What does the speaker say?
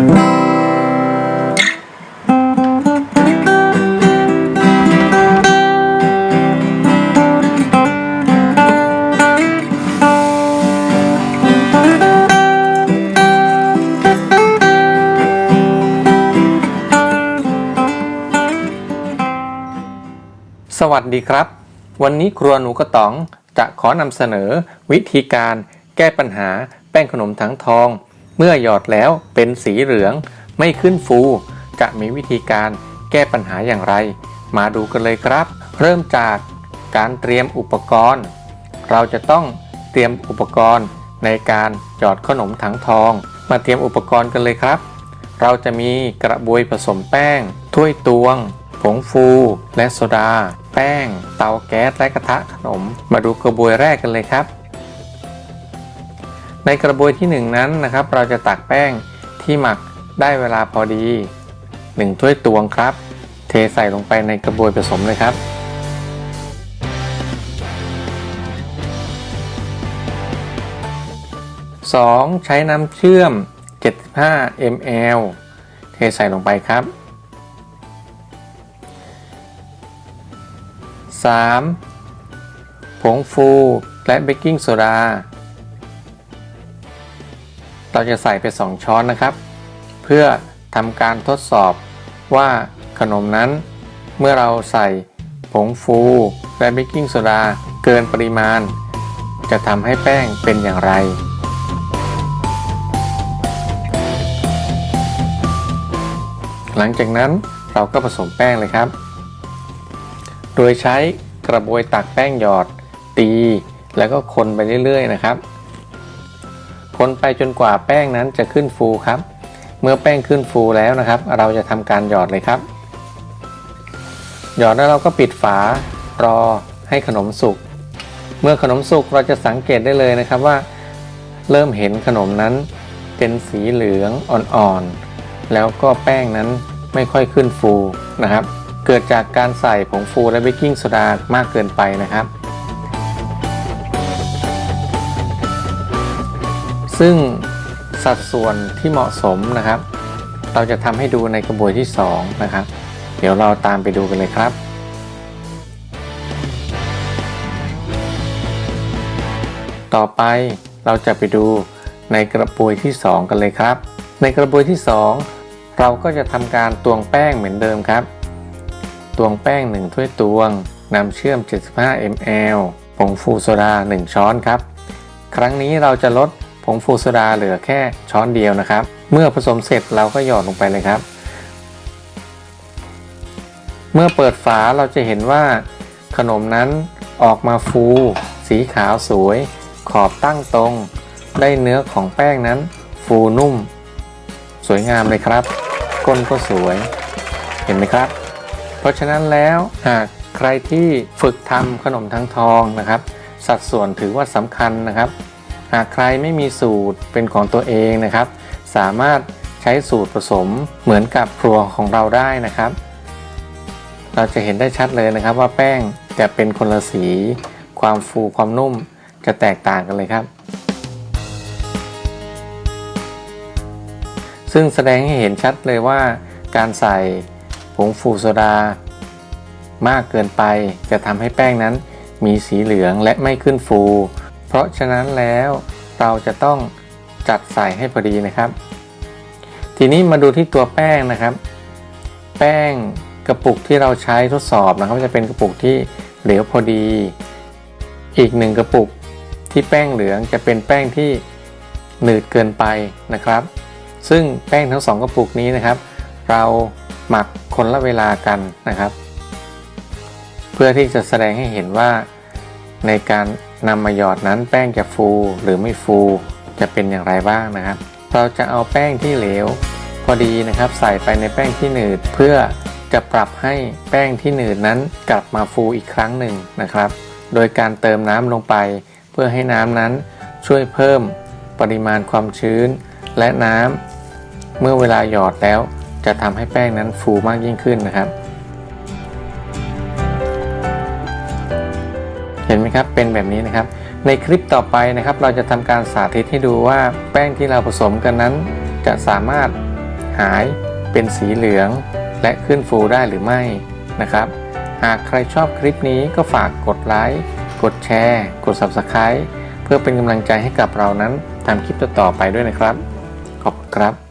สวัสดีครับ วันนี้ครัวหนูกระต๋องจะขอนำเสนอวิธีการแก้ปัญหาแป้งขนมถังทอง เมื่อหยอดแล้วเป็นสีเหลือง ไม่ขึ้นฟู จะมีวิธีการแก้ปัญหาอย่างไร มาดูกันเลยครับ เริ่มจากการเตรียมอุปกรณ์ เราจะต้องเตรียมอุปกรณ์ในการหยอดขนมถังทอง มาเตรียมอุปกรณ์กันเลยครับ เราจะมีกระบวยผสมแป้ง ถ้วยตวง ผงฟู และโซดา แป้ง เตาแก๊สและกระทะขนม มาดูกระบวยแรกกันเลยครับ ในกระบวยที่ 1 นั้นนะครับ เราจะตักแป้งที่หมักได้เวลาพอดี 1 ถ้วยตวงครับ เทใส่ลงไปในกระบวยผสมเลยครับ 2. ใช้น้ำเชื่อม 75 ml เทใส่ลงไปครับ 3. ผงฟูและเบกกิ้งโซดา เราจะใส่ไป 2 ช้อนนะครับ เพื่อทำการทดสอบว่าขนมนั้น เมื่อเราใส่ผงฟู และเบกกิ้งโซดาเกินปริมาณ จะทำให้แป้งเป็นอย่างไรหลังจากนั้นเราก็ผสมแป้งเลยครับ โดยใช้กระบวยตักแป้งหยอดตี แล้วก็คนไปเรื่อยๆนะครับ คนไปจนกว่าแป้งนั้นจะขึ้นฟูครับ เมื่อแป้งขึ้นฟูแล้วนะครับ เราจะทำการหยอดเลยครับ หยอดแล้วเราก็ปิดฝารอให้ขนมสุก เมื่อขนมสุกเราจะสังเกตได้เลยนะครับว่า เริ่มเห็นขนมนั้นเป็นสีเหลืองอ่อนๆ แล้วก็แป้งนั้นไม่ค่อยขึ้นฟูนะครับ เกิดจากการใส่ผงฟูและเบกกิ้งโซดามากเกินไปนะครับ ซึ่งสัดส่วนที่เหมาะสมนะครับ เราจะทำให้ดูในกระบวยที่ 2 นะครับ เดี๋ยวเราตามไปดูกันเลยครับต่อไปเราจะไปดูในกระบวยที่ 2 กันเลยครับ ในกระบวยที่ 2 เราก็จะทำการตวงแป้งเหมือนเดิมครับ ตวงแป้ง 1 ถ้วยตวงน้ำเชื่อม 75 ml ผงฟูโซดา 1 ช้อนครับ ครั้งนี้เราจะลด ผงฟูโซดาเหลือแค่ช้อนเดียวนะครับ เมื่อผสมเสร็จเราก็หยอดลงไปเลยครับ เมื่อเปิดฝาเราจะเห็นว่า ขนมนั้นออกมาฟู สีขาวสวย ขอบตั้งตรง ได้เนื้อของแป้งนั้น ฟูนุ่ม สวยงามเลยครับ ก้นก็สวย เห็นไหมครับ เพราะฉะนั้นแล้วหากใครที่ฝึกทำขนมทั้งทองนะครับ สัดส่วนถือว่าสำคัญนะครับ หากใครไม่มีสูตรเป็นของตัวเองนะครับ สามารถใช้สูตรผสมเหมือนกับครัวของเราได้นะครับ เราจะเห็นได้ชัดเลยนะครับว่าแป้งจะเป็นคนละสี ความฟูความนุ่มจะแตกต่างกันเลยครับ ซึ่งแสดงให้เห็นชัดเลยว่า การใส่ผงฟูโซดา มากเกินไปจะทำให้แป้งนั้นมีสีเหลืองและไม่ขึ้นฟู เพราะฉะนั้นแล้วเราจะต้องจัดใส่ให้พอดีนะครับ ทีนี้มาดูที่ตัวแป้งนะครับ แป้งกระปุกที่เราใช้ทดสอบนะครับจะเป็นกระปุกที่เหลวพอดี อีกหนึ่งกระปุกที่แป้งเหลืองจะเป็นแป้งที่หนืดเกินไปนะครับ ซึ่งแป้งทั้งสองกระปุกนี้นะครับ เราหมักคนละเวลากันนะครับ เพื่อที่จะแสดงให้เห็นว่า ในการนำมาหยอดนั้นแป้งจะฟูหรือไม่ฟูจะเป็นอย่างไรบ้างนะครับ เราจะเอาแป้งที่เหลว พอดีนะครับใส่ไปในแป้งที่หนืดเพื่อจะปรับให้แป้งที่หนืดนั้นกลับมาฟูอีกครั้งหนึ่งนะครับ โดยการเติมน้ำลงไป เพื่อให้น้ำนั้นช่วยเพิ่มปริมาณความชื้นและน้ำเมื่อเวลาหยอดแล้วจะทำให้แป้งนั้นฟูมากยิ่งขึ้นนะครับ เห็นไหมครับเป็นแบบนี้นะครับ ในคลิปต่อไปนะครับ เราจะทำการสาธิตให้ดูว่าแป้งที่เราผสมกันนั้น จะสามารถหายเป็นสีเหลือง และขึ้นฟูได้หรือไม่นะครับ หากใครชอบคลิปนี้ก็ฝากกดไลค์กดแชร์ กด Subscribe เพื่อเป็นกำลังใจให้กับเรานั้นทำคลิปต่อๆไปด้วยนะครับ ขอบคุณครับ